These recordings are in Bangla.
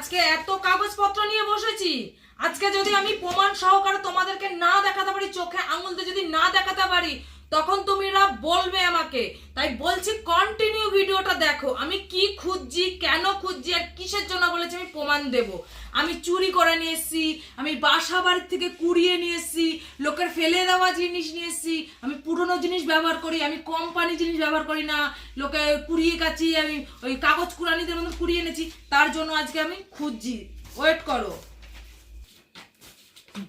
আজকে এত কাগজপত্র নিয়ে বসেছি। আজকে যদি আমি প্রমাণ সহকারে তোমাদেরকে না দেখাতে পারি, চোখে আঙুলতে যদি না দেখাতে পারি, তখন তুমিরা বলবে আমাকে। তাই বলছি কন্টিনিউ ভিডিওটা দেখো। আমি কি খুঁজছি, কেন খুঁজছি, আর কিসের জন্য বলেছি আমি প্রমাণ দেব। আমি চুরি করে নিয়ে এসেছি, আমি বাসা বাড়ির থেকে কুড়িয়ে নিয়ে এসেছি, লোকের ফেলে দেওয়া জিনিস নিয়ে এসেছি, আমি পুরনো জিনিস ব্যবহার করি, আমি কোম্পানি জিনিস ব্যবহার করি না, লোকে কুড়িয়ে কাছি আমি ওই কাগজ কুড়ানিদের মতো কুড়িয়ে এনেছি, তার জন্য আজকে আমি খুঁজছি। ওয়েট করো।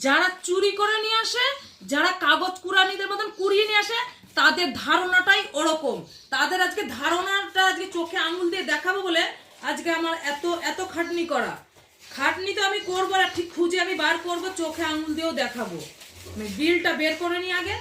যারা চুরি করে নিয়ে আসে, যারা কাগজ কুড়ানিদের মতন কুড়িয়ে নিয়ে আসে, তাদের ধারণাটাই ওরকম। তাদের আজকে ধারণাটা আজকে চোখে আঙুল দিয়ে দেখাবো বলে আজকে আমার এত এত খাটনি করা। খাটনি তো আমি করব আর ঠিক খুঁজে আমি বার করব, চোখে আঙুল দিয়েও দেখাবো। আমি বিলটা বের করে নিই আগে।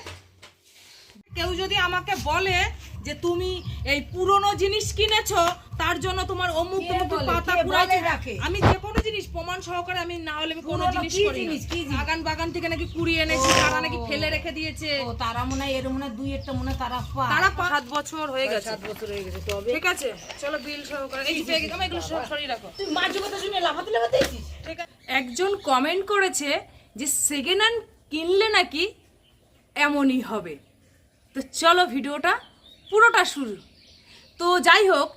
কেউ যদি আমাকে বলে যে তুমি এই পুরনো জিনিস কিনেছো তার জন্য তোমার অমুক তমুক পাতা কে রাখে? আমি যে কোনো জিনিস প্রমাণ সহকারে আমি না হলে আমি কোনো জিনিস করি না। জিনিস, কি জিনিস? বাগান বাগান থেকে নাকি কুড়িয়ে এনেছি তারা নাকি ফেলে রেখে দিয়েছে। ও তারা মনে হয় এর মনে হয় দুই একটা মনে হয় তারা পায়। তারা পা- সাত বছর হয়ে গেছে। সাত বছর হয়ে গেছে তবে ঠিক আছে চলো বিল সহকারে এই ব্যাগে আমি এগুলো সব সরিয়ে রাখো। তুই মার কথা শুনে লাফাতে লাফাতে এসেছিস ঠিক আছে। একজন কমেন্ট করেছে যে সেকেন্ড হ্যান্ড কিনলে নাকি এমনই হবে। তো চলো ভিডিওটা পুরোটা শুরু। তো যাই হোক,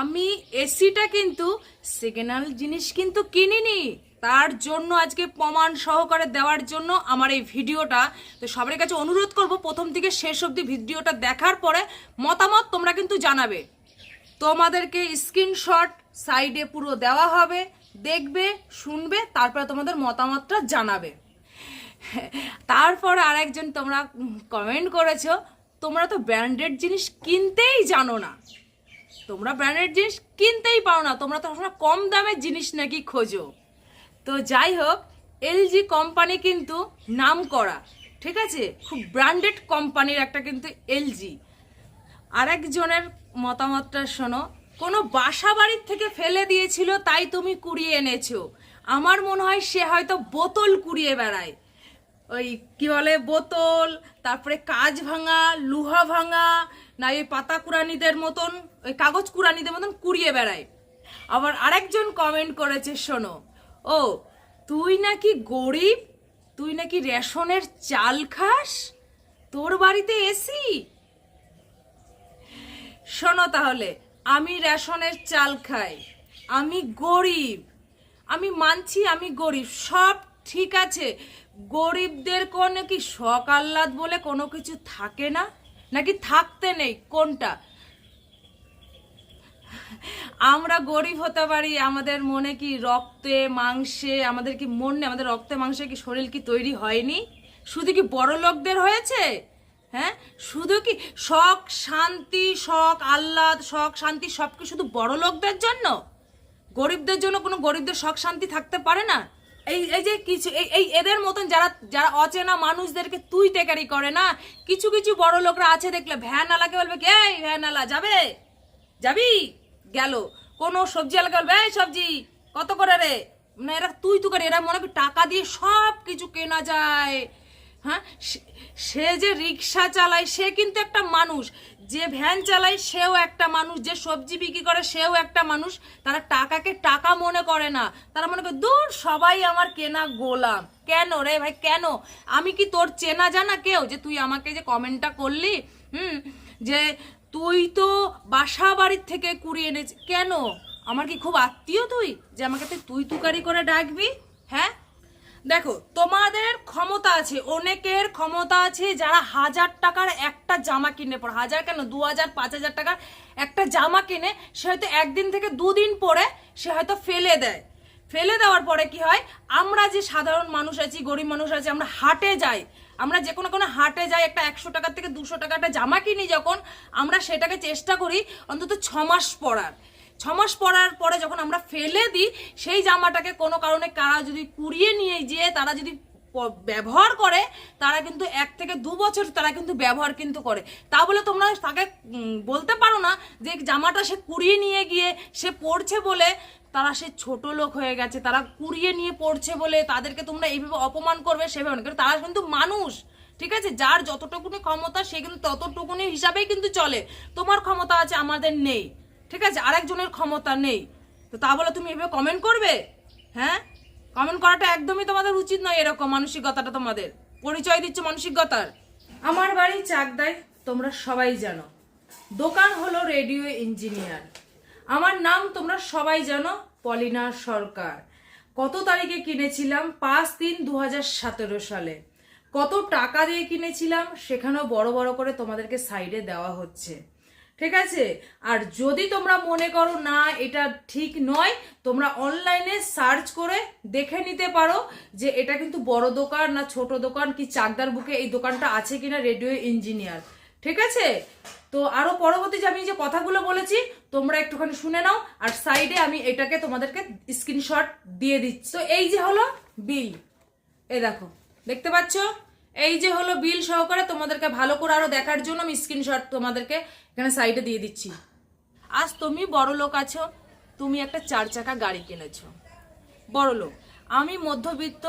আমি এসিটা কিন্তু সেকেন্ড জিনিস কিন্তু কিনিনি। তার জন্য আজকে প্রমাণ সহকারে দেওয়ার জন্য আমার এই ভিডিওটা। তো সবার কাছে অনুরোধ করব, প্রথম থেকে শেষ অবধি ভিডিওটা দেখার পরে মতামত তোমরা কিন্তু জানাবে। তোমাদেরকে স্ক্রিনশট সাইডে পুরো দেওয়া হবে, দেখবে, শুনবে, তারপরে তোমাদের মতামতটা জানাবে। তারপর আরেকজন তোমরা কমেন্ট করেছ তোমরা তো ব্র্যান্ডেড জিনিস কিনতেই জানো না। তোমরা ব্র্যান্ডেড জিনিস কিনতেই পারো না। তোমরা তো সবসময় কম দামের জিনিস নাকি খোঁজো। তো যাই হোক, এলজি কোম্পানি কিন্তু নাম করা, ঠিক আছে? খুব ব্র্যান্ডেড কোম্পানির একটা কিন্তু এলজি। আরেকজনের মতামতটা শোনো, কোনো বাসা বাড়ির থেকে ফেলে দিয়েছিল, তাই তুমি কুড়িয়ে এনেছো। আমার মনে হয় সে হয়তো বোতল কুড়িয়ে বেড়ায়। ওই কি বলে, বোতল, তারপরে কাজ ভাঙা, লুহা ভাঙা, না ওই পাতা কুড়ানিদের মতন, ওই কাগজ কুড়ানিদের মতন কুড়িয়ে বেড়ায়। আবার আরেকজন কমেন্ট করেছে, শোনো, ও, তুই নাকি গরিব, তুই নাকি রেশনের চাল খাস, তোর বাড়িতে এসি? শোনো তাহলে, আমি রেশনের চাল খাই, আমি গরিব, আমি মানছি আমি গরিব, সব ঠিক আছে, গরিবদের কোনো কি শখ আহ্লাদ বলে কোনো কিছু থাকে না? নাকি থাকতে নেই? কোনটা? আমরা গরিব হতে পারি, আমাদের মনে কি রক্তে, মাংসে, আমাদের কি মন নেই, আমাদের রক্তে, মাংসে কি শরীর কি তৈরি হয়নি? শুধু কি বড় লোকদের হয়েছে? হ্যাঁ? শুধু কি শখ, শান্তি, শখ, আহ্লাদ, শখ, শান্তি সব কি শুধু বড় লোকদের জন্য? গরিবদের জন্য কোনো গরিবদের শখ, শান্তি থাকতে পারে না? এই এই যে কিছু, এই এদের মতন যারা যারা অচেনা মানুষদেরকে তুই টেকারি করে না, কিছু কিছু বড় লোকরা আছে দেখলে ভ্যান আলাকে বলবে কে ভ্যানালা যাবে? যাবি? গেল। কোনো সবজি আলাকে বলবে, এই সবজি, কত করে রে? মানে এরা তুই তু করে, এরা মনে হবে টাকা দিয়ে সব কিছু কেনা যায়। হ্যাঁ? সে- যে রিক্সা চালায়, সে কিন্তু একটা মানুষ। যে ভ্যান চালায়, সেও একটা মানুষ। যে সবজি বিক্রি করে, সেও একটা মানুষ। তারা টাকাকে টাকা মনে করে না। তারা মনে করে, দূর, সবাই আমার কেনা গোলাম। কেন রে ভাই, কেন? আমি কি তোর চেনা জানা কেউ? যে তুই আমাকে যে কমেন্টটা করলি, হুম? যে তুই তো বাসা বাড়ির থেকে কুড়িয়ে এনেছিস কেন? আমার কি খুব আত্মীয় তুই? যে আমাকে তুই তুকারি করে ডাকবি? হ্যাঁ? দেখো, তোমাদের ক্ষমতা আছে, অনেকের ক্ষমতা আছে যারা হাজার টাকার একটা জামা কিনে পড়ে। হাজার কেন? দু হাজার, পাঁচ হাজার টাকার একটা জামা কিনে, সে হয়তো একদিন থেকে দুদিন পরে সে হয়তো ফেলে দেয়। ফেলে দেওয়ার পরে কি হয়? আমরা যে সাধারণ মানুষ আছি, গরিব মানুষ আছি, আমরা হাটে যাই। আমরা যে কোনো কোনো হাটে যাই, একটা একশো টাকার থেকে দুশো টাকা একটা জামা কিনি যখন, আমরা সেটাকে চেষ্টা করি অন্তত ছ মাস পরার। ছ মাস পরার পরে যখন আমরা ফেলে দিই, সেই জামাটাকে কোনো কারণে কারা যদি কুড়িয়ে নিয়ে যেয়ে তারা যদি ব্যবহার করে, তারা কিন্তু এক থেকে দু বছর তারা কিন্তু ব্যবহার কিন্তু করে। তা বলে তোমরা তাকে বলতে পারো না যে জামাটা সে কুড়িয়ে নিয়ে গিয়ে সে পড়ছে বলে তারা সে ছোট লোক হয়ে গেছে, তারা কুড়িয়ে নিয়ে পড়ছে বলে তাদেরকে তোমরা এইভাবে অপমান করবে সেভাবে না তারা কিন্তু মানুষ, ঠিক আছে? যার যতটুকুনি ক্ষমতা সে কিন্তু ততটুকুনি হিসাবেই কিন্তু চলে। তোমার ক্ষমতা আছে, আমাদের নেই। ঠিক আছে? আরেকজনের ক্ষমতা নেই। তো তা বলে তুমি এভাবে কমেন্ট করবে? হ্যাঁ? কমেন্ট করাটা একদমই তোমাদের উচিত নয় এরকম মানসিকতাটা তোমাদের। পরিচয় দিচ্ছ মানসিকতার। আমার বাড়ি চাকদায়, তোমরা সবাই জানো। দোকান হলো রেডিও ইঞ্জিনিয়ার। আমার নাম তোমরা সবাই জানো, পলিনা সরকার। কত তারিখে কিনেছিলাম? পাঁচ তিন দু সালে। কত টাকা দিয়ে কিনেছিলাম? সেখানেও বড় বড় করে তোমাদেরকে সাইডে দেওয়া হচ্ছে। ঠিক আছে? আর যদি তোমরা মনে করো, না, এটা ঠিক নয়, তোমরা অনলাইনে সার্চ করে দেখে নিতে পারো যে এটা কিন্তু বড় দোকান না ছোট দোকান, কি চাকদার বুকে এই দোকানটা আছে কিনা রেডিও ইঞ্জিনিয়ার ঠিক আছে? তো আরও পরবর্তী যে আমি যে কথাগুলো বলেছি, তোমরা একটুখানি শুনে নাও, আর সাইডে আমি এটাকে তোমাদেরকে স্ক্রিনশট দিয়ে দিচ্ছি। তো এই যে হলো বিল এ দেখো, দেখতে পাচ্ছ? এই যে হলো বিল সহকারে তোমাদেরকে ভালো করে আরও দেখার জন্য আমি স্ক্রিনশট তোমাদেরকে এখানে সাইডে দিয়ে দিচ্ছি। আজ তুমি বড় লোক আছো, তুমি একটা চার চাকা গাড়ি কিনেছো। বড় লোক, আমি মধ্যবিত্ত,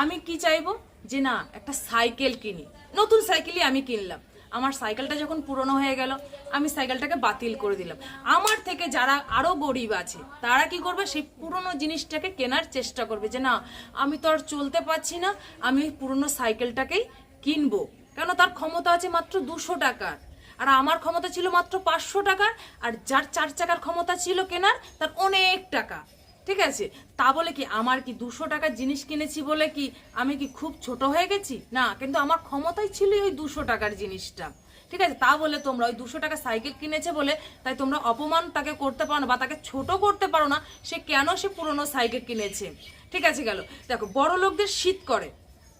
আমি কি চাইব? যে না, একটা সাইকেল কিনি। নতুন সাইকেলই আমি কিনলাম। আমার সাইকেলটা যখন পুরনো হয়ে গেল, আমি সাইকেলটাকে বাতিল করে দিলাম। আমার থেকে যারা আরও গরিব আছে, তারা কি করবে? সেই পুরনো জিনিসটাকে কেনার চেষ্টা করবে যে, না, আমি তো আর চলতে পারছি না, আমি ওই পুরনো সাইকেলটাকেই কিনবো। কেন? তার ক্ষমতা আছে মাত্র দুশো টাকার। আর আমার ক্ষমতা ছিল মাত্র পাঁচশো টাকার, আর যার চার চাকার ক্ষমতা ছিল কেনার, তার অনেক টাকা। ঠিক আছে? তা বলে কি, আমার কি দুশো টাকার জিনিস কিনেছি বলে কি আমি কি খুব ছোট হয়ে গেছি? না, কিন্তু আমার ক্ষমতাই ছিল ওই দুশো টাকার জিনিসটা। ঠিক আছে? তা বলে তোমরা ওই দুশো টাকা সাইকেল কিনেছে বলে তাই তোমরা অপমান তাকে করতে পারো না বা তাকে ছোট করতে পারো না, সে কেন সে পুরনো সাইকেল কিনেছে? ঠিক আছে গেল। দেখো, বড় লোকদের শীত করে,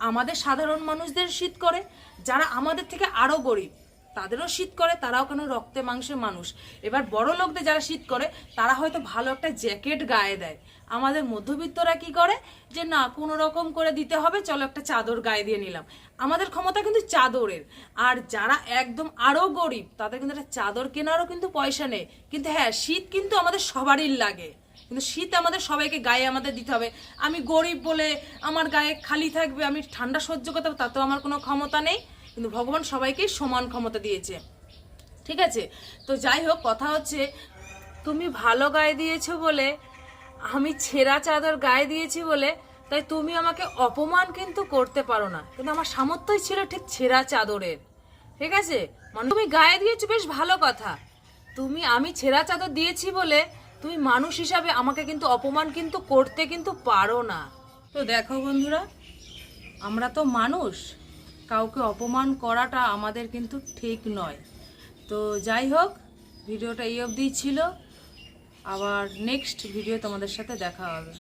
আমাদের সাধারণ মানুষদের শীত করে, যারা আমাদের থেকে আরও গরিব তাদেরও শীত করে, তারাও কেন রক্তে মাংসের মানুষ? এবার বড় লোকদের যারা শীত করে, তারা হয়তো ভালো একটা জ্যাকেট গায়ে দেয়। আমাদের মধ্যবিত্তরা কি করে? যে না, কোনো রকম করে দিতে হবে, চলো একটা চাদর গায়ে দিয়ে নিলাম। আমাদের ক্ষমতা কিন্তু চাদরের। আর যারা একদম আরও গরিব, তাদের কিন্তু একটা চাদর কেনারও কিন্তু পয়সা নেই। কিন্তু হ্যাঁ শীত কিন্তু আমাদের সবারই লাগে। কিন্তু শীত আমাদের সবাইকে গায়ে আমাদের দিতে হবে। আমি গরিব বলে আমার গায়ে খালি থাকবে, আমি ঠান্ডা সহ্য করতে পারব তাতেও আমার কোনো ক্ষমতা নেই। কিন্তু ভগবান সবাইকেই সমান ক্ষমতা দিয়েছে। ঠিক আছে? তো যাই হোক, কথা হচ্ছে, তুমি ভালো গায়ে দিয়েছ বলে, আমি ছেঁড়া চাদর গায়ে দিয়েছি বলে, তাই তুমি আমাকে অপমান কিন্তু করতে পারো না। কিন্তু আমার সামর্থ্যই ছিল ঠিক ছেঁড়া চাদরের। ঠিক আছে? মানে তুমি গায়ে দিয়েছ, বেশ ভালো কথা। তুমি, আমি ছেঁড়া চাদর দিয়েছি বলে, তুমি মানুষ হিসাবে আমাকে কিন্তু অপমান কিন্তু করতে কিন্তু পারো না। তো দেখো বন্ধুরা, আমরা তো মানুষ। কাউকে অপমান করাটা আমাদের কিন্তু ঠিক নয়। তো যাই হোক, ভিডিওটা এই অবধিই ছিল। আবার নেক্সট ভিডিও তোমাদের সাথে দেখা হবে।